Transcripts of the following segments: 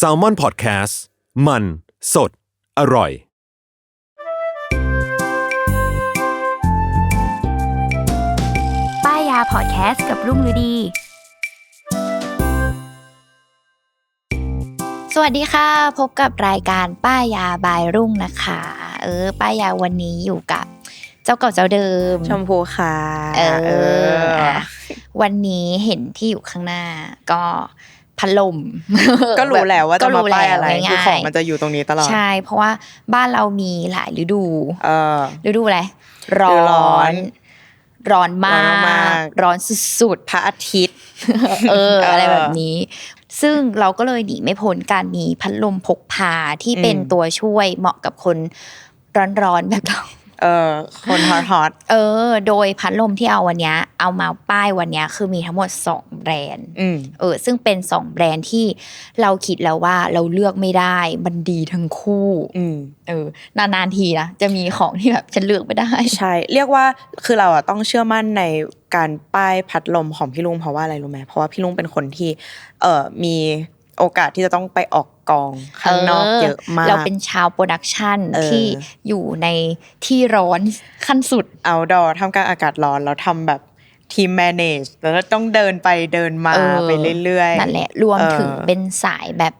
s a l ม o n PODCAST มัน สด อร่อย ป้ายยาพอดแคสต์กับรุ่งฤดี สวัสดีค่ะ พบกับรายการป้ายยาบายรุ่งนะคะ เออ ป้ายยาวันนี้อยู่กับ เจ้าเก่าเจ้าเดิม ชมพูค่ะ เอออะวันนี้เห็นที่อยู่ข้างหน้าก็ พัดลมก็รู้แล้วว่าจะมาป้ายอะไรก็คือง่ายๆของมันจะอยู่ตรงนี้ตลอดใช่ เพราะว่าบ้านเรามีหลายฤดูเออฤดูอะไรร้ฤดูร้ออนนร้อนมาร้อนมากกร้อนสุดพระอาทิตย์ๆเออ อะไรแบบนี้ ซึ่งเราก็เลยหนีไม่พ้นการมีพัดลมพกพาที่เป็นอืมตัวช่วยเหมาะกับคนร้อนๆแบบเรา เออคนฮอตฮอตเออ โดยพัดลมที่เอาวันเนี้ยเอามาป้ายวันเนี้ยคือมีทั้งหมด 2 แบรนด์อืมเออซึ่งเป็น 2 แบรนด์ที่เราคิดแล้วว่าเราเลือกไม่ได้มันดีทั้งคู่อืมเออนานๆทีนะจะมีของที่แบบฉันเลือกไม่ได้ใช่เรียกว่าคือเราอะต้องเชื่อมั่นในการป้ายพัดลมของพี่ลุงเพราะว่าอะไรรู้ไหมเพราะว่าพี่ลุงเป็นคนที่เออมีโอกาสที่จะต้องไปออก กองข้างนอกเยอะมาก เราเป็นชาวโปรดักชันเออที่อยู่ในที่ร้อนขั้นสุดเอาดอทำกลางอากาศร้อนแล้วทำแบบ ทีมแมネจแล้วก็ต้องเดินไปเดินมาเออไปเรื่อยๆนั่นแหละรวมเออถึงเป็นสายแบบ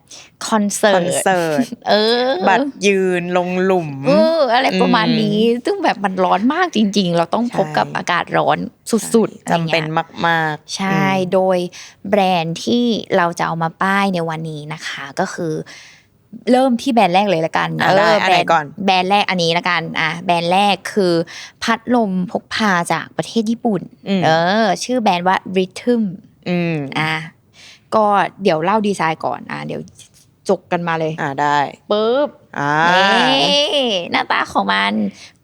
คอนเสิคร์อนตเสิร์ตเออ บัตรยืนลงหลุมเอออะไรประมาณอืมนี้ ซึ่งแบบมันร้อนมากจริง ๆ เราต้องพบกับใช่อากาศร้อนสุดๆอะไรจำเป็นงี้ยมากๆ ใช่โดยแบรนด์ที่เราจะเอามาป้ายในวันนี้นะคะ ก็คือ เริ่มที่แบรนด์แรกเลยละกันอะได้อันไหนแบรนด์ก่อนแบรนด์แรกอันนี้ละกันอะแบรนด์แรกคือพัดลมพกพาจากประเทศญี่ปุ่นอืมเออ ชื่อแบรนด์ว่า Rhythm อืมอะก็เดี๋ยวเล่าดีไซน์ก่อนอะเดี๋ยวจกกันมาเลย อ่าได้ปึ๊บอ่านี่หน้าตาของมัน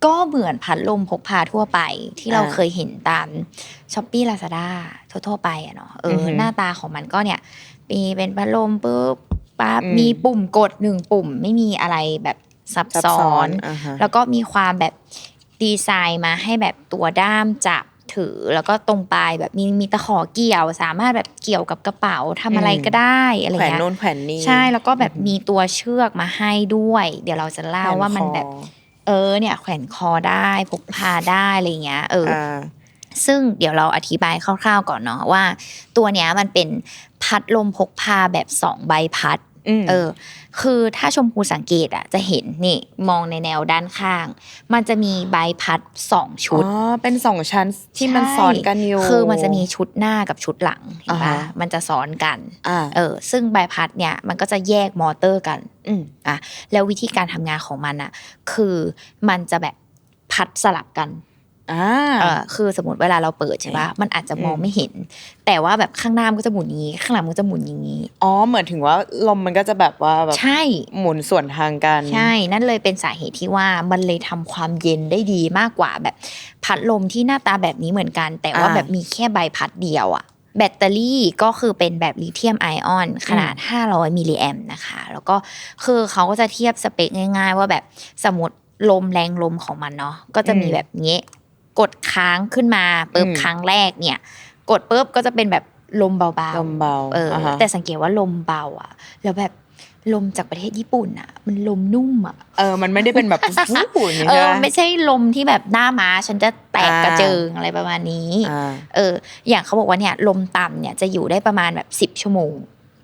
ก็เหมือนพัดลมพกพาทั่วไป ที่เราอ่าเคยเห็นตามช้อปปี้ลาซาด้าทั่วๆไปอะเนาะเออออหือหน้าตาของมันก็เนี่ย มีเป็นพัดลมปุ๊บ ปั๊บอืม มีปุ่มกดหนึ่งปุ่ม ไม่มีอะไรแบบซับซับซ้ซ้ออน นอ่าฮะ แล้วก็มีความแบบดีไซน์มาให้แบบตัวด้ามจับถือ แล้วก็ตรงปลายแบบมีมีตะขอเกี่ยว สามารถแบบเกี่ยวกับกระเป๋าทำอะไรก็ได้อะไรแขวนเงี้ยนู่นแขวนนี่ใช่แล้วก็แบบมีตัวเชือกมาให้ด้วย เดี๋ยวเราจะเล่าว่ามันแบบเออเนี่ยแขวนคอได้พกพาได้อะไรเงี้ยเอออ อ่า ซึ่งเดี๋ยวเราอธิบายคร่าวๆก่อนเนาะว่า ตัวเนี้ยมันเป็นพัดลมพกพาแบบสองใบพัดอืม เออ คือถ้าชมพูสังเกตอะ จะเห็นนี่มองในแนวด้านข้าง มันจะมีใบพัดสองชุดอ๋อเป็นสองชั้นที่มันใช่ซ้อนกันอยู่คือมันจะมีชุดหน้ากับชุดหลังเห็นอ่าปะฮะมันจะซ้อนกันอ่าเออ ซึ่งใบพัดเนี่ยมันก็จะแยกมอเตอร์กัน อืมอะแล้ววิธีการทำงานของมันอะ คือมันจะแบบพัดสลับกัน อ่าเออคือสมมติเวลาเราเปิดใช่ปะมันอาจจะมองอืมไม่เห็น แต่ว่าแบบข้างหน้ามันก็จะหมุนอย่างนี้ ข้างหลังมันก็จะหมุนอย่างนี้ อ๋อเหมือนถึงว่าลมมันก็จะแบบว่าแบบใช่หมุนส่วนทางกัน ใช่นั่นเลยเป็นสาเหตุที่ว่ามันเลยทำความเย็นได้ดีมากกว่าแบบพัดลมที่หน้าตาแบบนี้เหมือนกัน แต่ว่าอ่าแบบมีแค่ใบพัดเดียวอะแบตเตอรี่ก็คือเป็นแบบลิเธียมไอออน ขนาด 500 มิลลิแอมนะคะ แล้วก็คือเขาก็จะเทียบสเปคง่าย ๆ ว่าแบบสมมติลมแรงลมของมันเนาะก็จะมีอืมแบบนี้ กดค้างขึ้นมาปุ๊บอืมครั้งแรกเนี่ย กดปุ๊บก็จะเป็นแบบลมเบาๆลมเบาเอออฮะแต่สังเกตว่าลมเบาอะ แล้วแบบลมจากประเทศญี่ปุ่นอะ มันลมนุ่มอะเออมันไม่ได้เป็นแบบฟูอย่างเอนี้อใช่ไหมไม่ใช่ลมที่แบบหน้าม้าฉันจะแตกอ่ากระเจิงอะไรประมาณนี้อ่าเออ อย่างเขาบอกว่าเนี่ย ลมต่ำเนี่ยจะอยู่ได้ประมาณแบบสิบชั่วโมง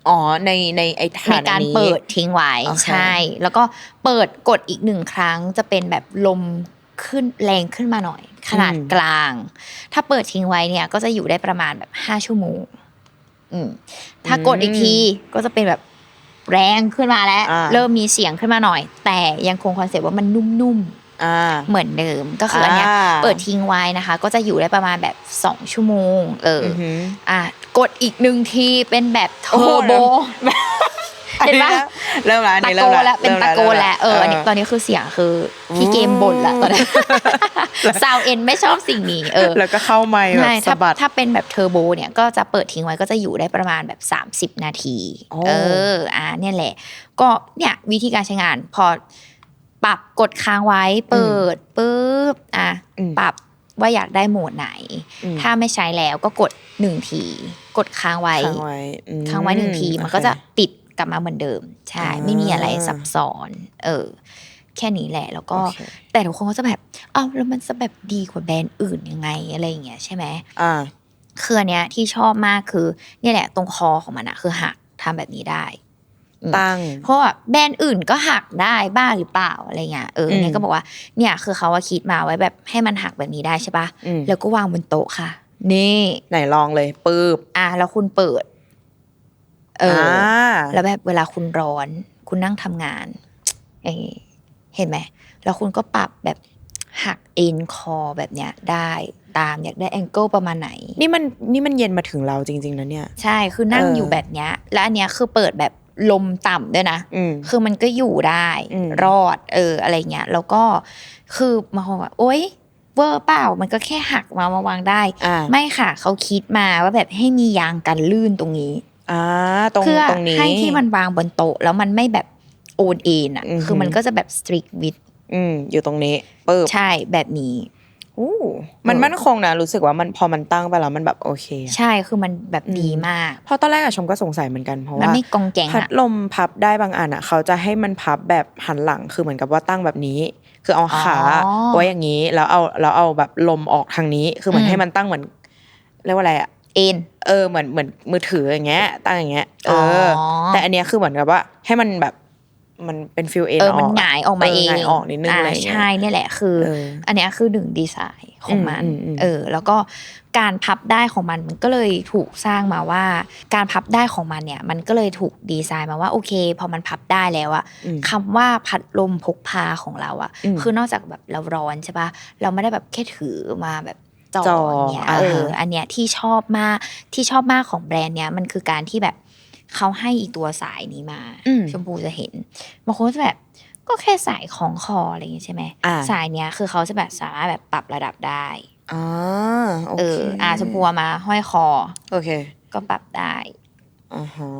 อ๋อในในไอ้ในฐานการนี้เปิดทิ้งไว้โอเคใช่ แล้วก็เปิดกดอีกหนึ่งครั้งจะเป็นแบบลม ขึ้นแรงขึ้นมาหน่อย ขนาดกลาง ถ้าเปิดทิ้งไว้เนี่ยก็จะอยู่ได้ประมาณแบบห้าชั่วโมงอืมถ้ากดอีกทีก็จะเป็นแบบแรงขึ้นมาแล้วอ่าเริ่มมีเสียงขึ้นมาหน่อย แต่ยังคงคอนเซ็ปต์ว่ามันนุ่มอ่าๆเหมือนเดิมก็คืออันเนี้ยอ่าเปิดทิ้งไว้นะคะ ก็จะอยู่ได้ประมาณแบบสองชั่วโมง เอออืออหืออะกดอีกหนึ่งทีเป็นแบบเทโอ้อโหร์โบ เห็นปะเริ่มแล้วอันตะนี้โกเริ่มนแล้วเป็นตะโกนแล้วเอออันนี้ตอนนี้คือเสียงคือพี่เกมบ่นละตอนนี้ซาวเอ็นไม่ชอบสิ่งนี้เออแล้วก็เข้าไมค์แบใช่บถ้าสะบัดถ้าเป็นแบบเทอร์โบเนี่ยก็จะเปิดทิ้งไว้ก็จะอยู่ได้ประมาณแบบ 30 นาทีโอ้เอออ่าเนี่ยแหละ ก็เนี่ยวิธีการใช้งานพอปรับกดค้างไว้เปิดปุ๊บอะอืมปรับว่าอยากได้โหมดไหนอืมถ้าไม่ใช้แล้วก็กดหนึ่งที กดค้างไว้ค้างไว้อืมค้างไว้หนึ่งทีมันก็จะโอเคติด กลับมาเหมือนเดิม ใช่อ่าไม่มีอะไรซับซ้อน เออ แค่นี้แหละ แล้วก็โอเคแต่ทุกคนก็จะแบบเอ้าแล้วมันจะแบบดีกว่าแบรนด์อื่นยังไงอะไรอย่างเงี้ยใช่ไหมอ่าคืออันเนี้ยที่ชอบมากคือเนี่ยแหละตรงคอของมันอะคือหักทำแบบนี้ได้อืมตั้งเพราะว่าแบรนด์อื่นก็หักได้บ้างหรือเปล่าอะไรเงี้ยเอออืมเนี่ยก็บอกว่าเนี่ยคือเขาว่าคิดมาไว้แบบให้มันหักแบบนี้ได้ใช่ปะอืมแล้วก็วางบนโต๊ะค่ะ นี่ไหนลองเลยปื๊บอะแล้วคุณเปิด เออออ่าแล้วแบบเวลาคุณร้อน คุณนั่งทำงานเอยเห็นไหมแล้วคุณก็ปรับแบบหักเอ็นคอแบบเนี้ยได้ตามอยากได้แองเกิลประมาณไหน นี่มันนี่มันเย็นมาถึงเราจริงๆนะเนี่ย ใช่คือนั่งเออออยู่แบบเนี้ย แล้วอันเนี้ยคือเปิดแบบลมต่ำด้วยนะอืมคือมันก็อยู่ได้อืมรอด เอออะไรเงี้ย แล้วก็คือบางคนว่าโอ๊ยเวอร์เปล่า มันก็แค่หักมามาวางได้อ่าไม่ค่ะ เขาคิดมาว่าแบบให้มียางกันลื่นตรงนี้ อ่าตรงเพื่อตรงนี้ ให้ที่มันวางบนโต๊ะแล้วมันไม่แบบโอนเอ็นอะ อือหือ คือมันก็จะแบบ strict with อืมอยู่ตรงนี้ปึ๊บใช่แบบนี้ อู้มันมั่นคงนะรู้สึกว่ามันพอมันตั้งไปแล้วมันแบบโอเคอะ ใช่คือมันแบบดีมาก เพราะตอนแรกอะชมก็สงสัยเหมือนกันเพราะมันว่าไม่กองแกงพัดอะลมพับได้บางอันอะเขาจะให้มันพับแบบหันหลังคือเหมือนกับว่าตั้งแบบนี้ คือเอาขาอ๋อไว้อย่างนี้แล้วเอาแล้วเอาแบบลมออกทางนี้ คือเหมือนอืมให้มันตั้งเหมือนเรียกว่าอะไรอะ เอ็นเออเหมือนเหมือนมือถืออย่างเงี้ยตั้งอย่างเงี้ยเออออแต่อันเนี้ยคือเหมือนกับว่าให้มันแบบมันเป็นฟิลเอ็นเอออมันอกหงายออกมาเองหงายออกนิดนึงอะไรอย่างเงี้ยใช่เนี่ยแหละคือเอออันเนี้ยคือหนึ่งดีไซน์ของมันอืมอืมอืมเออ แล้วก็การพับได้ของมันมันก็เลยถูกสร้างมาว่า การพับได้ของมันเนี่ย มันก็เลยถูกดีไซน์มาว่าโอเค พอมันพับได้แล้วอะอืมคำว่าพัดลมพกพาของเราอะอืมคือนอกจากแบบเราร้อนใช่ปะเราไม่ได้แบบแค่ถือมาแบบ จอจ่ออย่างเงี้ยอ่าเอฮะออันเนี้ยที่ชอบมากที่ชอบมากของแบรนด์เนี้ยมันคือการที่แบบเขาให้อีตัวสายนี้มาอืมชมพูจะเห็นบางคนก็จะแบบก็แค่สายของคออะไรอย่างงี้ใช่ไหมอ่าสายเนี้ยคือเขาจะแบบสามารถแบบปรับระดับได้อ่าโอเอเคออ่าชมพูเอามาห้อยคอ โอเค ก็ปรับได้อ่าฮะ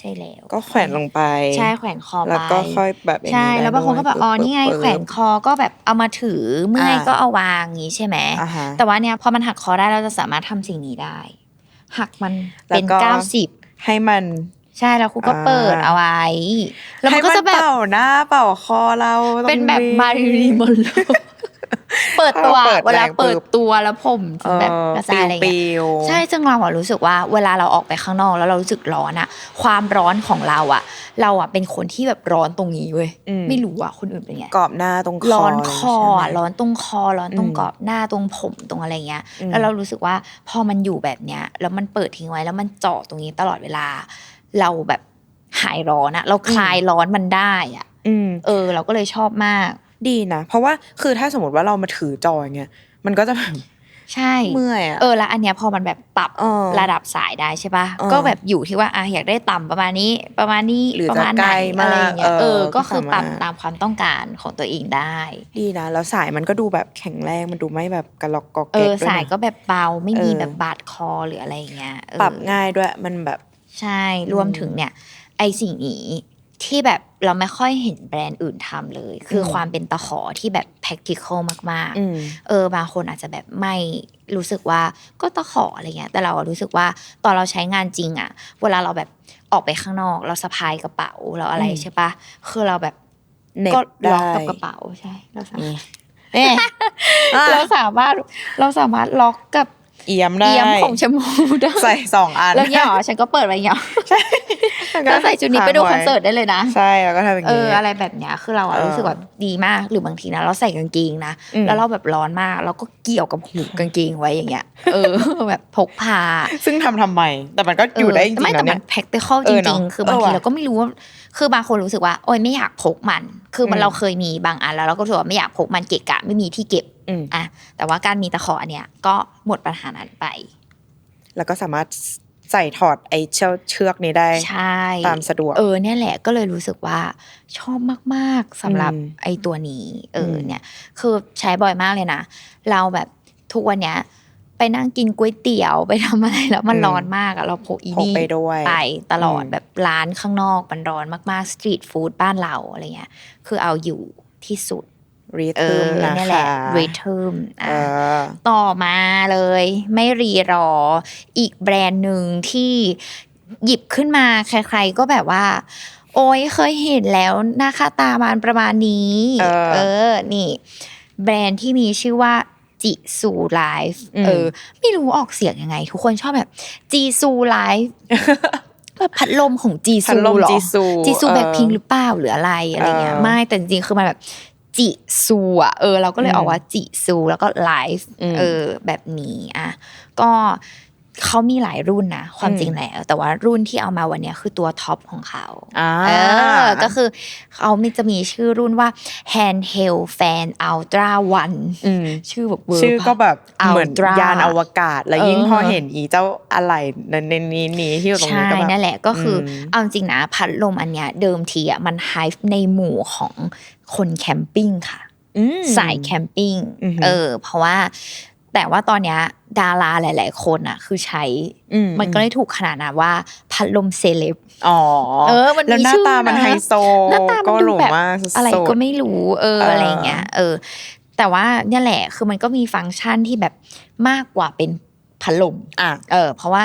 ใช่แล้ว ก็แขวนลงไป ใช่แขวนคอไปแล้วก็ค่อยแบบอย่างใช่นี้ได้แล้วบางคนก็แบบด้วยอ๋อนี่ไงปึ๊บแขวนคอก็แบบเอามาถือเมื่อยอ่าก็เอาวางอย่างงี้ใช่ไหมอ่าฮะแต่ว่าเนี่ยพอมันหักคอได้เราจะสามารถทำสิ่งนี้ได้ หักมันเป็นแล้วก็เก้าสิบให้มันใช่แล้วครูก็อ่าเปิดเอาไว้แล้วมันให้ก็จะแบบเป่าหน้าเป่าคอเราตรงเป็นแบบมาริลีมอนโล เปิดตัวถ้าเราเปิดเวลาแรงเปิดปุ๊บตัวแล้วผมจะแบบกระจายอะไรปิเงี้ยวๆใช่ซึ่งเราอะรู้สึกว่าเวลาเราออกไปข้างนอกแล้วเรารู้สึกร้อนอะความร้อนของเราอะเราอะเป็นคนที่แบบร้อนตรงนี้เว้ยอืมไม่รู้อะคนอื่นเป็นไงกรอบหน้าตรงคอร้อนคอใช่ไหมอะร้อนตรงคอร้อนตรงอืมกรอบหน้าตรงผมตรงอะไรเงี้ยอืมแล้วเรารู้สึกว่าพอมันอยู่แบบเนี้ยแล้วมันเปิดทิ้งไว้แล้วมันเจาะตรงนี้ตลอดเวลา เราแบบหายร้อนอะเราคลายร้อนมันได้อะอืมเออ เราก็เลยชอบมาก ดีนะเพราะว่าคือถ้าสมมติว่าเรามาถือจออย่างเงี้ยมันก็จะแบบใช่เมื่อยอะเออแล้วอันเนี้ยพอมันแบบปรับเออระดับสายได้ใช่ปะเออก็แบบอยู่ที่ว่าอะอยากได้ต่ำประมาณนี้ประมาณนี้หรือประจะมาณไหนใกล้มากอะไรอย่างเงี้ยเออเออก็ก็คือปรับสามารถตามความต้องการของตัวเองได้ ดีนะแล้วสายมันก็ดูแบบแข็งแรงมันดูไม่แบบกระลอกกอกเอเก็กอด้วยนะสายก็แบบเบาไม่มีเออแบบบาดคอหรืออะไรอย่างเงี้ยเออปรับง่ายด้วยมันแบบใช่รวมถึงเนี่ย ไอสิ่งนี้ที่แบบ เราไม่ค่อยเห็นแบรนด์อื่นทำเลย คืออมความเป็นตะขอที่แบบ practical มากอืมๆเออบางคนอาจจะแบบไม่รู้สึกว่าก็ตะขออะไรเงี้ยแต่เราอะรู้สึกว่าตอนเราใช้งานจริงอะเวลาเราแบบออกไปข้างนอก เราสะพายกระเป๋าเราอะไรอืมใช่ปะคือเราแบบเหน็บก็ล็อกได้กับกระเป๋าใช่เราสามารถเอ๊ะอะเราสามารถเราสามารถล็อกกับ เอี่ยมได้เอียมของแชมพูได้ใส่สองอันแล้วเนี่ยเหรอฉันก็เปิดไว้อย่างเงี้ยก็ใส่ชุดนี้ไปดูคอนเสิร์ตได้เลยนะใช่แล้วก็ทำอย่างเอนี้ออะไรแบบเนี้ยคือเราอะเออรู้สึกแบบดีมากหรือบางทีนะเราใส่กางเกงนะอืมแล้วเราแบบร้อนมากเราก็เกี่ยวกับหูกางเกงไว้อย่างเงี้ยเออแบบพกพา ซึ่งทำทำไม แต่มันก็อยู่ได้จริงไม่ๆแต่นะมัเนี่นย practical เอจอเนริอะงๆ คือบางเออทีว่ะเราก็ไม่รู้ว่าคือบางคนรู้สึกว่าโอ้ยไม่อยากพกมัน คือมันอืมเราเคยมีบางอันแล้วเราก็รู้สึกว่าไม่อยากพกมันเกะกะไม่มีที่เก็บ อืมอะแต่ว่าการมีตะขออันเนี้ยก็หมดปัญหานั้นไป แล้วก็สามารถใส่ถอดไอ้เชือกเชือกนี้ได้ใช่ตามสะดวก เออเนี่ยแหละก็เลยรู้สึกว่าชอบมากๆสำหรับอืมไอ้ตัวนี้ เอออมเนี่ย คือใช้บ่อยมากเลยนะ เราแบบทุกวันเนี้ยไปนั่งกินก๋วยเตี๋ยวไปทำอะไรแล้วมันร้อนมากอะเราพกอีพกนี่ไปด้วยไปตลอดอืมแบบร้านข้างนอกมันร้อนมากๆสตรีทฟู้ดบ้านเราอะไรเงี้ยคือเอาอยู่ที่สุด รีเอทึอมนะนั่นแหละคะ Rhythm เออะอต่อมาเลย ไม่รีรอ อีกแบรนด์หนึ่งที่หยิบขึ้นมาใครๆก็แบบว่า โอ้ยเคยเห็นแล้วหน้าค่าตามันประมาณนี้ เออเออนี่ แบรนด์ที่มีชื่อว่าจิซูไลฟ์อืมเออ ไม่รู้ออกเสียงยังไง ทุกคนชอบแบบจีซูไลฟ์แบบพัดลมของจีพัซูดลมหรอจีซูจีซูเออแบ็คพิงหรือเปล่าหรืออะไรอะไรเงี้ยเออไม่แต่จริงๆคือมันแบบ จิซูอะเออ เราก็เลยอืมออกว่าจิซูแล้วก็ไลฟ์อืมเออ แบบนี้อะก็เขามีหลายรุ่นนะความอืมจริงแล้ว แต่ว่ารุ่นที่เอามาวันเนี้ยคือตัวท็อปของเขาอ่าเออก็คือเขามีจะมีชื่อรุ่นว่า handheld fan ultra one อืมชื่อแบบเวอร์ชื่อก็แบบปะเหมือน Ultra ยานอวกาศ แล้วยิ่งเออพอเห็นอีเจ้าอะไรในในนี้นี้ที่อยู่ตรงใช่นี้ก็แบบนั่นแหละก็คืออมเอาจริงนะพัดลมอันเนี้ยเดิมทีอะมันไฮฟ์ในหมู่ของ คนแคมปิ้งค่ะอืมสายแคมปิ้งอือหือเออ เพราะว่าแต่ว่าตอนเนี้ยดาราหลาย ๆ คนอะ คือใช้อืมันก็เลยถูกขนานนามว่าพัดลมเซเลบอ๋อเออ มันมีแล้วหน้าชื่อตามันนะไฮโซหน้าตามันก็ดูหรูแบบมากสุดๆอะไรก็ไม่รู้เออเออออะไรเงี้ย เออ แต่ว่าเนี่ยแหละคือมันก็มีฟังก์ชันที่แบบมากกว่าเป็นพัดลมอะเออ เพราะว่า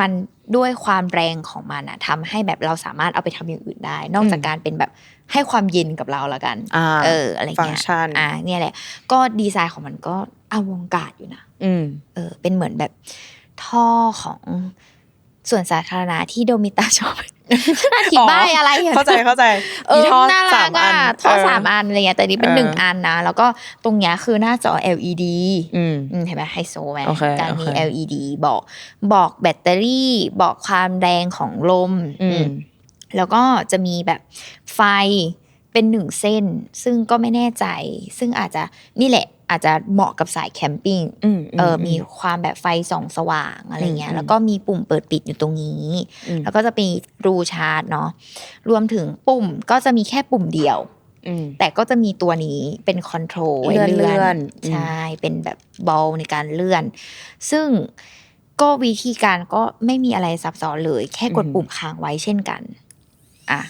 มัน ด้วยความแรงของมันอะทำให้แบบเราสามารถเอาไปทำอย่างอื่นได้ นอกจากอืมการเป็นแบบให้ความเย็นกับเราละกันอ่าเอออะไรฟังเงี้ยก์ชันอ่าเนี่ยแหละ ก็ดีไซน์ของมันก็อวงการอยู่นะอืมเออ เป็นเหมือนแบบท่อของส่วนสาธารณะที่โดมิตาชอบ อธิบายอะไรอะเข้าใจเข้าใจเออมีท่อน่าสารัมกอัอะนท่อเสามอันอะไรเงี้ยแต่นี่เป็นเออหนึ่งอันนะ แล้วก็ตรงเนี้ยคือหน้าจอ LED อืมอืมเห็นไหมไฮโซไหมโอเคการมีโอเค LED บอกบอกแบตเตอรี่บอกความแรงของลมอือืมมแล้วก็จะมีแบบไฟเป็นหนึ่งเส้น ซึ่งก็ไม่แน่ใจ ซึ่งอาจจะนี่แหละ อาจจะเหมาะกับสายแคมปิ้งอืมเออมีความแบบไฟส่องสว่างอะไรเงี้อืยมแล้วก็มีปุ่มเปิดปิดอยู่ตรงนี้อืมแล้วก็จะมีรูชาร์จเนาะรวมถึงปุ่มก็จะมีแค่ปุ่มเดียวอืมแต่ก็จะมีตัวนี้เป็นคอนโทรลไว้เลื่อนเลื่อเลื่อนนอืมใช่เป็นแบบบอลในการเลื่อน ซึ่งก็วิธีการก็ไม่มีอะไรซับซ้อนเลย แค่กดปุ่มค้างไว้เช่นกัน อะ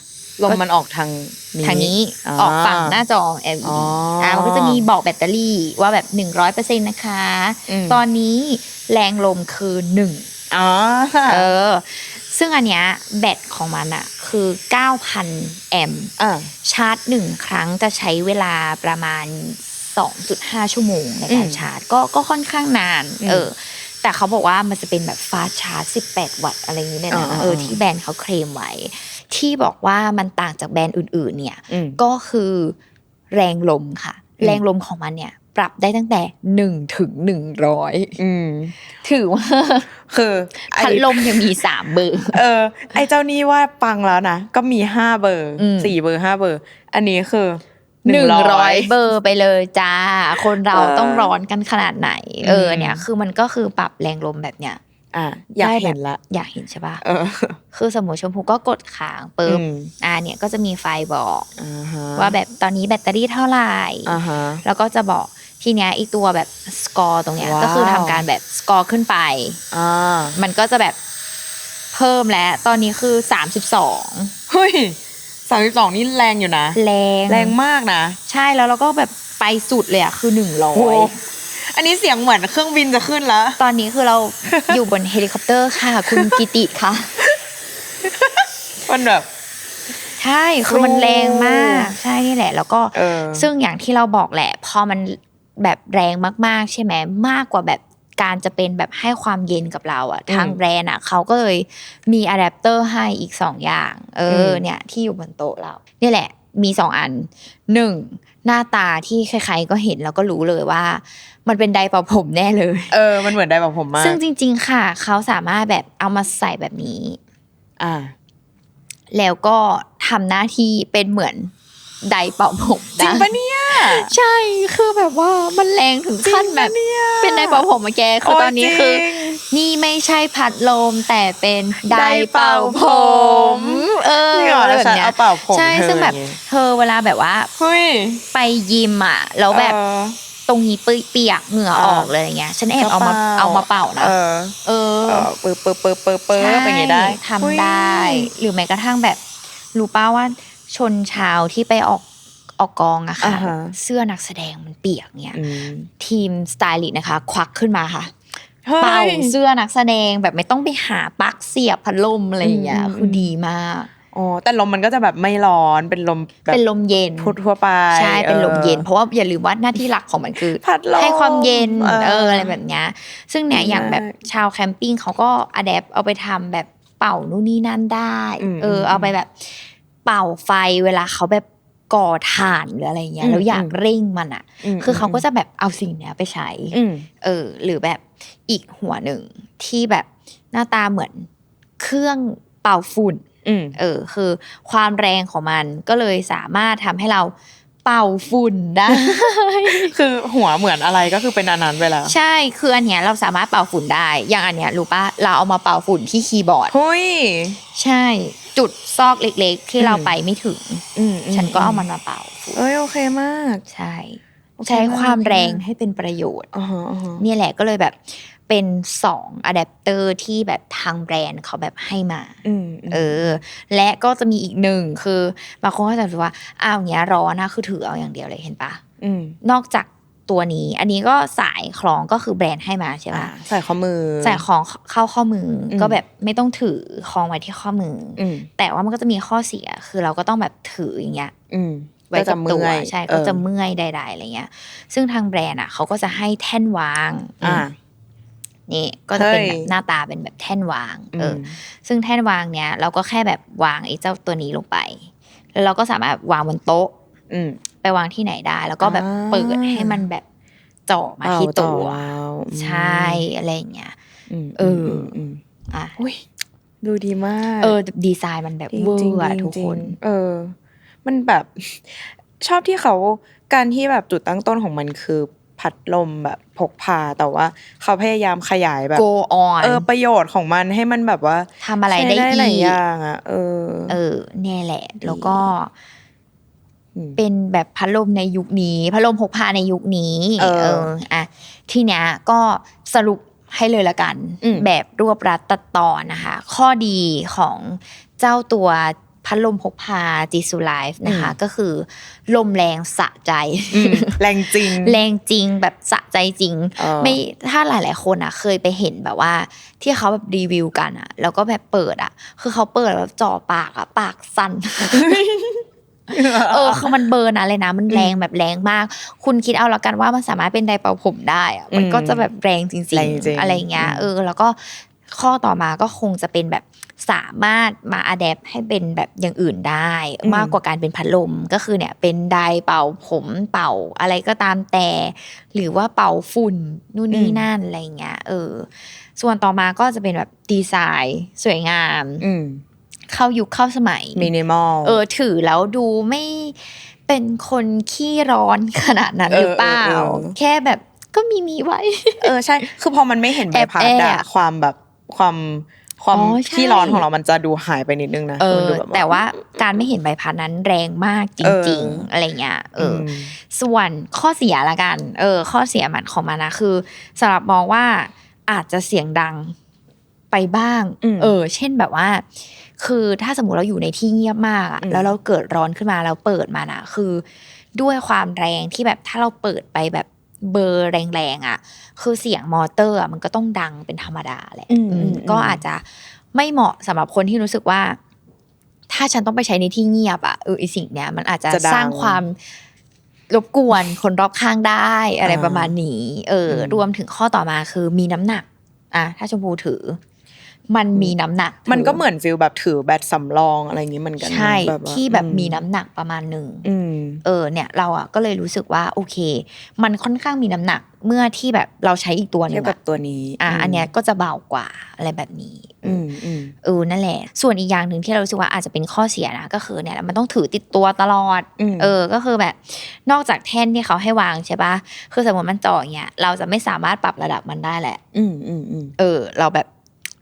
ลมมันออกทางนี้ทางนี้อ่าออกฝั่งหน้าจอ LED อ๋ออ่อ่ามันก็จะมีบอกแบตเตอรี่ว่าแบบหนึ่งร้อยเปอร์เซ็นต์นะคะอืมตอนนี้แรงลมคือหนึ่งอ๋อเออ ซึ่งอันเนี้ยแบตของมันอะคือ 9,000 แอมป์อะชาร์จหนึ่งครั้งจะใช้เวลาประมาณ 2.5 ชั่วโมงในการอืมชาร์จ ก็ก็ค่อนข้างนานอืมเออ แต่เขาบอกว่ามันจะเป็นแบบฟาสชาร์จ18 วัตต์อะไรอย่างนี้เลยนะอ่าๆๆเออที่แบรนด์เขาเคลมไว้ ที่บอกว่ามันต่างจากแบรนด์อื่น ๆ เนี่ยอืมก็คือแรงลมค่ะอืมแรงลมของมันเนี่ย ปรับได้ตั้งแต่หนึ่งถึงหนึ่งร้อยอืมถือว่าคือไอ้พัดลมยังมีสามเบอร์ เออ ไอ้เจ้านี่ว่าปังแล้วนะ ก็มีห้าเบอร์อืมสี่เบอร์ห้าเบอร์ อันนี้คือ หนึ่งร้อยเบอร์ไปเลยจ้า คนเราเออต้องร้อนกันขนาดไหน เอออืมเนี่ย คือมันก็คือปรับแรงลมแบบเนี้ยอะอยากได้แบบเห็นละ อยากเห็นใช่ปะเออคือสมมติชมพูก็กดค้างปึ๊บอืมอ่าเนี่ยก็จะมีไฟบอกอ่าฮะว่าแบบตอนนี้แบตเตอรี่เท่าไหร่อ่าฮะแล้วก็จะบอกทีเนี้ยอีตัวแบบสกอร์ตรงเนี้ยว้าวก็คือทำการแบบสกอร์ขึ้นไปอ่ามันก็จะแบบเพิ่มแล้ว ตอนนี้คือสามสิบสองเฮ้ย สามสิบสองนี่แรงอยู่นะ แรงแรงมากนะ ใช่แล้วเราก็แบบไปสุดเลยอะคือหนึ่งร้อโอ้ย อันนี้เสียงเหมือนเครื่องบินจะขึ้นแล้ว ตอนนี้คือเรา อยู่บนเฮลิคอปเตอร์ค่ะ คุณกิติค่ะ มันแบบ ใช่คือมันแรงมาก ใช่นี่แหละ แล้วก็เออ ซึ่งอย่างที่เราบอกแหละ พอมันแบบแรงมากๆ ใช่ไหมมากกว่าแบบ การจะเป็นแบบให้ความเย็นกับเราอะอืมทางแบรนด์อะเขาก็เลยมีอะแดปเตอร์ให้อีกสองอย่าง เอออมเนี่ยที่อยู่บนโต๊ะเรานี่แหละ มีสองอันหนึ่งหน้าตาที่ใครๆก็เห็นแล้วก็รู้เลยว่า มันเป็นไดร์เป่าผมแน่เลย เออมันเหมือนได้แบบผมมากซึ่งจริง ๆ ค่ะ เขาสามารถแบบเอามาใส่แบบนี้ อ่า แล้วก็ทำหน้าที่เป็นเหมือน ไดร์เป่าผมจริงได้ปะเนี่ย ใช่คือแบบว่ามันแรงถึงขั้นแบบจริงปะเนี่ยเป็นไดร์เป่าผมมาแกคือตอนนี้คือโยจริงนี่ไม่ใช่พัดลมแต่เป็นไดไดร์ร์เป่าเป่าผผมมเออนี่เหรออะไรแล้วแบบฉันเนี้ยเอาเป่าผมใช่เธอซึ่งแบบอย่างงี้เธอเวลาแบบว่าเฮ้ยไปยิมอะแล้วแบบเออตรงนี้เปียกๆเหงื่อเออออกเลยอย่างเงี้ย ฉันแอบเอามาก็เอามาเป่านะเออเออเออเปิดเปิดเปิดเปิดเปิดอย่างงี้ได้ใช่ทำได้ หรือแม้กระทั่งแบบรู้ป้าว่า ชนชาวที่ไปออกออกกองอะค่ะอ่าฮะเสื้อนักแสดงมันเปียกเนี่ยอืมทีมสไตลิสต์นะคะ ควักขึ้นมาค่ะเฮ้ยเป่าเสื้อนักแสดงแบบไม่ต้องไปหาปลั๊กเสียบพัดลมอะไรอย่างเงี้ยอืมคือดีมากอ๋อแต่ลมมันก็จะแบบไม่ร้อนเป็นลมแบบเป็นลมเย็นพูดทั่วไปใช่เป็นลมเย็นออเพราะว่าอย่าลืมว่าหน้าที่หลักของมันคือพัดลมให้ความเย็นเออเอออะไรแบบเนี้ยซึ่งเนี่ยดีอย่างแบบมากชาวแคมปิ้งเขาก็อัดแอปเอาไปทำแบบเป่านู่นนี่นั่นได้อืมเอออืมเอาไปแบบ เป่าไฟเวลาเขาแบบก่อถ่านหรืออะไรเงี้อืยมแล้วอยากอืมเร่งมันอะมคือเขาก็จะแบบเอาสิ่งเนี้ยไปใช้อืมเออ หรือแบบอีกหัวหนึ่งที่แบบหน้าตาเหมือนเครื่องเป่าฝุ่นอืมเออ คือความแรงของมันก็เลยสามารถทำให้เรา เป่าฝุ่นได้ คือหัวเหมือนอะไรก็คือเป็นอันนั้นไปแล้ว ใช่คืออันเนี้ยเราสามารถเป่าฝุ่นได้ อย่างอันเนี้ยรู้ปะเราเอามาเป่าฝุ่นที่คีย์บอร์ดเฮ้ยใช่จุดซอกเล็กๆ ที่อืมเราไปไม่ถึง อืมฉันก็เอามันมาเป่าฝุ่นเอ้ยโอเคมาก ใช่โอเค ใช้ความมากแรงให้เป็นประโยชน์อ๋อฮะอ๋อฮะเนี่ยแหละก็เลยแบบเป็นสองอะแดปเตอร์ที่แบบทางแบรนด์เขาแบบให้มาอืมเออ และก็จะมีอีกหนึ่งคือบางคนก็จะรู้ว่าอ้าวอย่างเงี้ยร้อนนะคือถือเอาอย่างเดียวเลยเห็นปะอืมนอกจากตัวนี้ อันนี้ก็สายคล้องก็คือแบรนด์ให้มาใช่อ่าปะใส่ข้อมือใส่ของเข้าข้อมืออมก็แบบไม่ต้องถือคล้องไว้ที่ข้อมือออืมแต่ว่ามันก็จะมีข้อเสียคือเราก็ต้องแบบถืออย่างเงี้ยอืม ไว้ก็กัจะบเมื่ตัวอยใช่เอก็อจะเมื่อยใดๆอะไรเงี้ย ซึ่งทางแบรนด์อะเขาก็จะให้แท่นวางอ่านี่ก็จะเป็นเฮ้ยแบบหน้าตาเป็นแบบแท่นวาง เอออมซึ่งแท่นวางเนี้ยเราก็แค่แบบวางไอ้เจ้าตัวนี้ลงไป แล้วเราก็สามารถวางบนโต๊ะ อืมไปวางที่ไหนได้ แล้วก็แบบอ่าเปิดให้มันแบบเจาะมาที่เอาตัวว้าวใช่อะไรอย่างเงี้ยอืมเอออืมอืมอะอุ้ยดูดีมาก เออ ดีไซน์มันแบบจริงเวอจริงร์อะจริงทุกจริคงนเออ มันแบบชอบที่เขาการที่แบบจุดตั้งต้นของมันคือพัดลมแบบพกพาแต่ว่า เขาพยายามขยายแบบ go on เออประโยชน์ของมันให้มันแบบว่าทำอะไรได้ใช้หลายอีกอย่างอะเออ เออเนี่ยแหละ แล้วก็มเป็นแบบพัดลมในยุคนี้พัดลมพกพาในยุคนี้ เอออะทีเนี้ยก็สรุปให้เลยละกันอืมแบบรวบรัดตัดตอนนะคะ ข้อดีของเจ้าตัว พัดลมพกพาจีซูไลฟ์นะคะ ก็คือลมแรงสะใจอืมแรงจริง แรงจริงแบบสะใจจริงเออไม่ถ้าหลาย ๆ คนอะ เคยไปเห็นแบบว่า ที่เขาแบบรีวิวกันอะ แล้วก็แบบเปิดอะ คือเขาเปิดแล้วจ่อปากอะปากสั่นเออคือมันเบิร์นอะไรนะ มันแรงแบบแรงมาก คุณคิดเอาละกันว่ามันสามารถเป็นไดร์เป่าผมได้อะมันก็จะแบบแรงจริแรงงจริง ๆ อะไรเงี้ยเออ แล้วก็ข้อต่อมาก็คงจะเป็นแบบ สามารถมาอัดแอปให้เป็นแบบอย่างอื่นได้อืมมากกว่าการเป็นพัดลมก็คือเนี่ยเป็นไดร์เป่าผมเป่าอะไรก็ตามแต่ หรือว่าเป่าฝุ่นนู่นนี่นั่นอะไรเงี้ยเออ ส่วนต่อมาก็จะเป็นแบบดีไซน์สวยงามอืมเข้ายุคเข้าสมัยมินิมอลเออ ถือแล้วดูไม่เป็นคนขี้ร้อนขนาดนั้นเออหรือเปล่าเออเออแค่แบบก็มีมีไว้ เออใช่ คือพอมันไม่เห็นใบแอบพัดแออะบความแบบความ ความอ๋อใช่ที่ร้อนของเรามันจะดูหายไปนิดนึงนะเอมันอดูบบแต่ว่าการไม่เห็นใบพัดนั้นแรงมากจเอริงอๆอะไรเงี้ยเอออมส่วนข้อเสียละกัน เออ ข้อเสียมันของมันนะคือสำหรับมองว่าอาจจะเสียงดังไปบ้างอืมเออ เช่นแบบว่า คือถ้าสมมติเราอยู่ในที่เงียบมากอะอืมแล้วเราเกิดร้อนขึ้นมาแล้วเปิดมานะคือ ด้วยความแรงที่แบบถ้าเราเปิดไปแบบ เบอร์แรงๆอะ คือเสียงมอเตอร์อะมันก็ต้องดังเป็นธรรมดาแหละอืมอืมอืมก็อาจจะไม่เหมาะสำหรับคนที่รู้สึกว่า ถ้าฉันต้องไปใช้ในที่เงียบอะเออไอสิ่งเนี้ยมันอาจจะจะดังสร้างความรบกวนคนรอบข้างได้อะไรอ่าประมาณนี้ เอออมรวมถึงข้อต่อมาคือมีน้ำหนัก อะถ้าชมพูถือ มันมีน้ำหนัก มันก็ถืเหมือนฟิลแบบถือแบตสำรองอะไรอย่างงี้เหมือนกันใช่แบบว่าที่แบบอืมีน้ำหนักประมาณหนึ่งอืมเออเนี่ยเราอะก็เลยรู้สึกว่าโอเค มันค่อนข้างมีน้ำหนักเมื่อที่แบบเราใช้อีกตัวหนึเทียงบกับอะตัวนี้อะมอันเนี้ยก็จะเบากว่าอะไรแบบนี้อืมอืมเออนั่นแหละ ส่วนอีกอย่างหนึ่งที่เรารู้สึกว่าอาจจะเป็นข้อเสียนะก็คือเนี่ยมันต้องถือติดตัวตลอดอืมเออก็คือแบบ นอกจากแท่นที่เขาให้วางใช่ปะคือสมมติมันจ่ออย่างเงี้ยเราจะไม่สามารถปรับระดับมันได้แหละ อืมอืมอืมเออ เราแบบ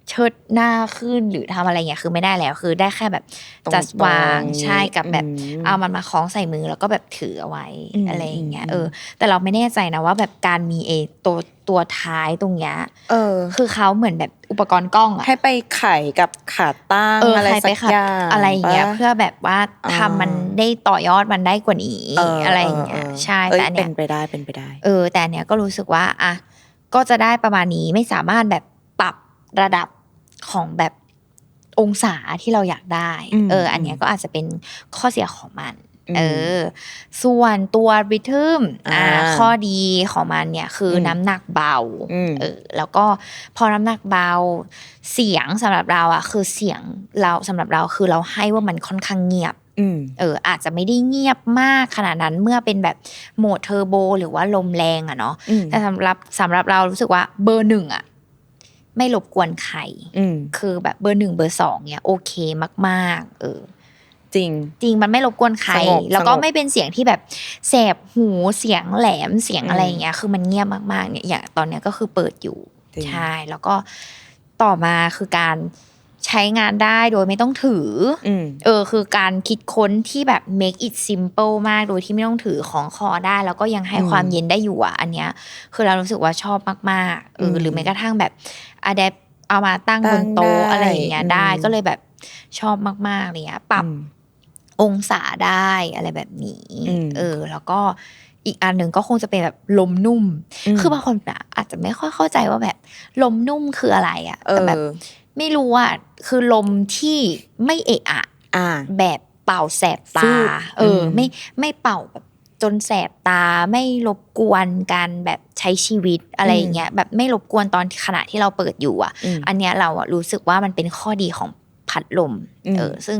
เชิดหน้าขึ้นหรือทำอะไรเงี้ยคือไม่ได้แล้วคือได้แค่แบบตรงๆจัดวางใช่กับแบบอืมเอามันมาคล้องใส่มือแล้วก็แบบถือเอาไว้อืมอะไรอย่างเงี้ยอืมเออ แต่เราไม่แน่ใจนะว่าแบบการมีเอตัวตัวท้ายตรงเนี้ยเออ คือเขาเหมือนแบบอุปกรณ์กล้องอะให้ไปไขกับขาตั้งเอออะไรใครสัไปกขัดอย่างอะไรอย่างเงี้ยปะเพื่อแบบว่าอ่าทำมันได้ต่อยอดมันได้กว่านี้เอออะไรอย่างเงี้ยออใช่เอ้ยแต่อันเป็เนี้นยไปได้เป็นไปได้ เออ แต่อันเนี้ยก็รู้สึกว่าอะก็จะได้ประมาณนี้ไม่สามารถแบบปรับระดับ ของแบบองศาที่เราอยากได้อืมเออ อันเนี้ยก็อาจจะเป็นข้อเสียของมันอืมเออ ส่วนตัวริทึมอ่าอ่า ข้อดีของมันเนี่ยคืออมน้ำหนักเบาอืมเออ แล้วก็พอน้ำหนักเบา เสียงสำหรับเราอะ คือเสียงเราสำหรับเราคือเราให้ว่ามันค่อนข้างเงียบอืมเอออาจจะไม่ได้เงียบมากขนาดนั้นเมื่อเป็นแบบโหมดเทอร์โบ หรือว่าลมแรงอะเนาะอืมแต่สำหรับสำหรับเรารู้สึกว่าเบอร์หนึ่งอะ ไม่รบกวนใครอืมคือแบบเบอร์หนึ่งเบอร์สองเนี่ยโอเคมาก ๆ เออ จริง จริงมันไม่รบกวนใครสงบแล้วก็สงบไม่เป็นเสียงที่แบบแสบหูเสียงแหลมเสียงอืมอะไรอย่างเงี้ย คือมันเงียบมากๆเนี่ยอย่างตอนเนี้ยก็คือเปิดอยู่จริงใช่แล้วก็ต่อมาคือการ ใช้งานได้โดยไม่ต้องถือออืมเออ คือการคิดค้นที่แบบ make it simple มากโดยที่ไม่ต้องถือของคอได้ แล้วก็ยังให้อืมความเย็นได้อยู่อะ อันเนี้ย คือเรารู้สึกว่าชอบมากๆเอออมหรือแม้กระทั่งแบบอะแดปเอามาตั้งตั้บงนโต๊ะได้อะไรอย่างเงี้ยได้อืมก็เลยแบบชอบมากๆอะไรเงี้ยปรับอืมองศาได้อะไรแบบนี้อืมเออ แล้วก็อีกอันหนึ่งก็คงจะเป็นแบบลมนุ่มอืมคือบางคนอะอาจจะไม่ค่อยเข้าใจว่าแบบลมนุ่มคืออะไรอะเอแต่อแบบไม่รู้อะ คือลมที่ไม่เอะอะอ่าแบบเป่าแสบฟืตาดเอออมไม่ไม่เป่าแบบจนแสบตาไม่รบกวนการแบบใช้ชีวิตอะไรอย่างเงี้ยแบบไม่รบกวนตอนขณะที่เราเปิดอยู่อะอืมอันเนี้ยเราอะรู้สึกว่ามันเป็นข้อดีของพัดลมอืมเออซึ่ง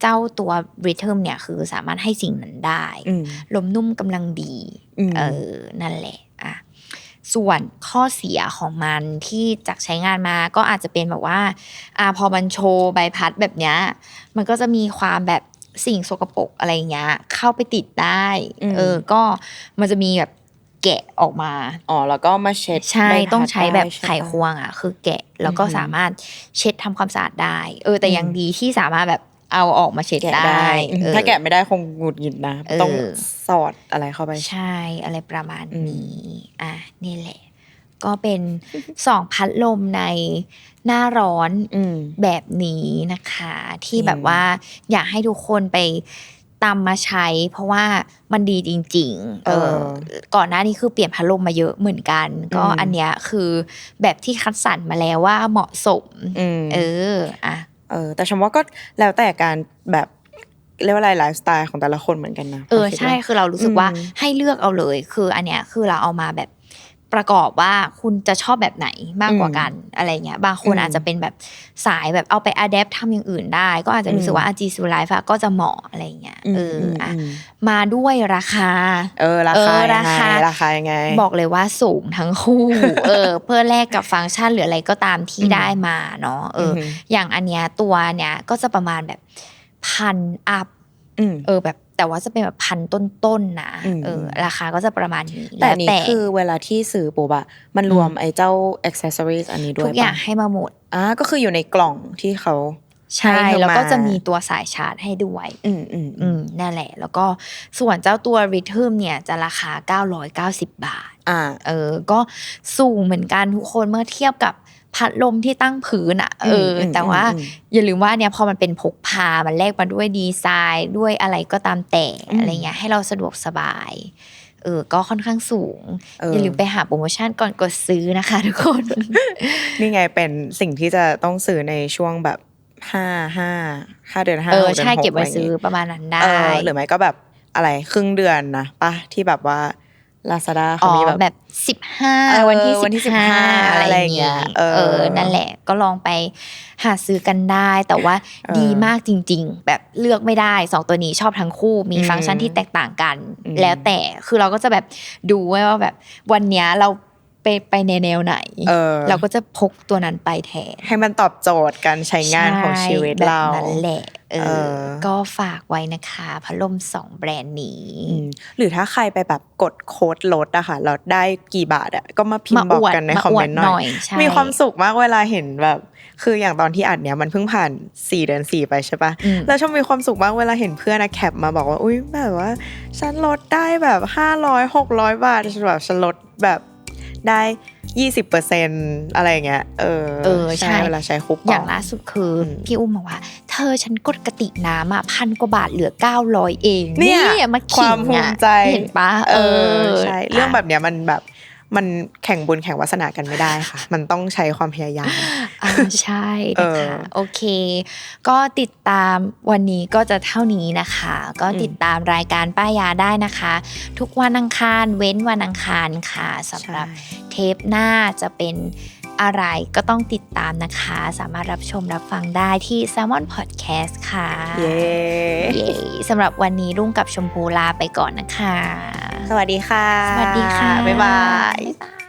เจ้าตัว Rhythm เนี่ยคือสามารถให้สิ่งนั้นได้อืมลมนุ่มกำลังดีอืมเออนั่นแหละอะ ส่วนข้อเสียของมันที่จากใช้งานมาก็อาจจะเป็นแบบว่าอ่าพอมันโชว์ใบพัดแบบเนี้ยมันก็จะมีความแบบสิ่งสกปรกอะไรเงี้ยเข้าไปติดได้อืมเออก็มันจะมีแบบแกะออกมาอ๋อแล้วก็มาเช็ดใช่ใบพัดต้องใช้แบบด้ไขใช่ปะควงอะ คือแกะแล้วก็อือหือสามารถเช็ดทำความสะอาดได้ เออแต่อืมยังดีที่สามารถแบบ เอาออกมาเช็ดแกะได้ได้เออถ้าแกะไม่ได้คงหงุดหงิดนะเออต้องสอดอะไรเข้าไปใช่อะไรประมาณอืมนี้ อะนี่แหละ ก็เป็นสองพัดลมในหน้าร้อนอืมแบบนี้นะคะ ที่จริงแบบว่าอยากให้ทุกคนไปตามมาใช้ เพราะว่ามันดีจริง ๆ เออ ก่อนหน้านี้คือเปลี่ยนพัดลมมาเยอะเหมือนกัน ก็อืมอันเนี้ยคือแบบที่คัดสรรมาแล้วว่าเหมาะสมอืมเออ อะ เออแต่ฉันว่าก็แล้วแต่การแบบเรียกว่าอะไรไลฟ์สไตล์ของแต่ละคนเหมือนกันนะเออคิดใช่ว่าคือเรารู้สึกว่าอืมให้เลือกเอาเลย คืออันเนี้ยคือเราเอามาแบบ ประกอบว่าคุณจะชอบแบบไหนมากกว่ากันอะไรเงี้ยบางคนอืมอาจจะเป็นแบบสายแบบเอาไปอัดแอปทำอย่างอื่นได้ ก็อาจจะรู้สึกว่าอาจีซูไลฟ์ก็จะเหมาะอะไรเงี้ยเอออะมมาด้วยราคา เออราคาเออยังราไงคาราคายังไง บอกเลยว่าสูงทั้งคู่เออเพื่อแลกกับฟังก์ชันหรืออะไรก็ตามที่อืมได้มาเนาะเออออหืออย่างอันเนี้ยตัวเนี้ยก็จะประมาณแบบพันอัพอืมเออแบบ แต่ว่าจะเป็นแบบพันต้นๆนะอืมเออราคาก็จะประมาณนี้แต่แล้วอันนี้แต่คือเวลาที่ซื้อปุ๊บอะมันรวมไอ้เจ้า accessories อันนี้ด้วทุยกอย่างปะให้มาหมดอ่าก็คืออยู่ในกล่องที่เขาใช่ให้เธอแล้วก็มาจะมีตัวสายชาร์จให้ด้วย อืมอืมอืมนั่นแหละ แล้วก็ส่วนเจ้าตัว Rhythm เนี่ยจะราคา 990 บาท อ่า เออ ก็สูงเหมือนกันทุกคนเมื่อเทียบกับ พัดลมที่ตั้งพื้นอะเอออมแต่ว่าอืมอย่าลืมว่าเนี่ยพอมันเป็นพกพา มันแลกมาด้วยดีไซน์ด้วยอะไรก็ตามแต่อืมอะไรเงี้ยให้เราสะดวกสบายเออก็ค่อนข้างสูงเออออย่าลืมไปหาโปรโมชั่นก่อนกดซื้อนะคะทุกคน นี่ไงเป็นสิ่งที่จะต้องซื้อในช่วงแบบห้าห้าห้าเดือนห้าเออหกดือนใช่หเก็บไว้ะรย่างซื้องี้ประมาณนั้นได้เออหรือไม่ก็แบบอะไรครึ่งเดือนนะปะที่แบบว่า Lazada เขาอ๋อมีแบบแบบสิบห้าเออวันที่วันที่สิบห้า15อะไรอย่างเงี้ยเออเออ นั่นแหละก็ลองไปหาซื้อกันได้ แต่ว่าเออดีมากจริง ๆ แบบเลือกไม่ได้สองตัวนี้ชอบทั้งคู่มีอืมฟังก์ชันที่แตกต่างกันอืมแล้วแต่คือเราก็จะแบบดูไว้ว่าแบบวันเนี้ยเรา ไปไปในแนวไหนเออเราก็จะพกตัวนั้นไปแทน ให้มันตอบโจทย์การใช้งานของชีวิตใช่เราแบบนั้นแหละเอเอออ ก็ฝากไว้นะคะพัดลมสองแบรนด์นี้อืมหรือถ้าใครไปแบบกดโค้ดลดอะค่ะลดได้กี่บาทอะก็มาพิมพ์มาบอกอวดกันในมาคอมอวเมดนต์หหน่น่ออยยใช่มีความสุขมากเวลาเห็นแบบ คืออย่างตอนที่อัดเนี้ยมันเพิ่งผ่าน4เดือน4ไปใช่ปะอืมแล้วชมมีความสุขมากเวลาเห็นเพื่อนอะแคปมาบอกว่าอุ้ยแบบว่า ฉันลดได้แบบห้าร้อยหกร้อยบาทฉันแบบฉันลดแบบ ได้ยี่สิบเปอร์เซ็นอะไรอย่างเงี้ยเออเออใช่เวลาใช้คูปองอย่างล่าสุดคืออมพี่อุ้มบอกว่า เธอฉันกดกระติกน้ำอะพันกว่าบาทเหลือเก้าร้อยเอง เนี่ยมาคขิวามงภูอะมิใจเห็นปะเออใช่เรื่องแบบะเนี้ยมันแบบ มันแข่งบุญแข่งวาสนากันไม่ได้ค่ะ มันต้องใช้ความพยายามอ่าใช่นะคะเออโอเค ก็ติดตามวันนี้ก็จะเท่านี้นะคะ ก็ติดตามรายการป้ายาได้นะคะ ทุกวันอังคารเว้นวันอังคารค่ะสำหรับเทปหน้าจะเป็น อะไรก็ต้องติดตามนะคะ สามารถรับชมรับฟังได้ที่ Salmon Podcast ค่ะ เย้เย้สำหรับวันนี้รุ่งกับชมพูลาไปก่อนนะคะ สวัสดีค่ะ สวัสดีค่ะ บ๊ายบายบ๊ายบาย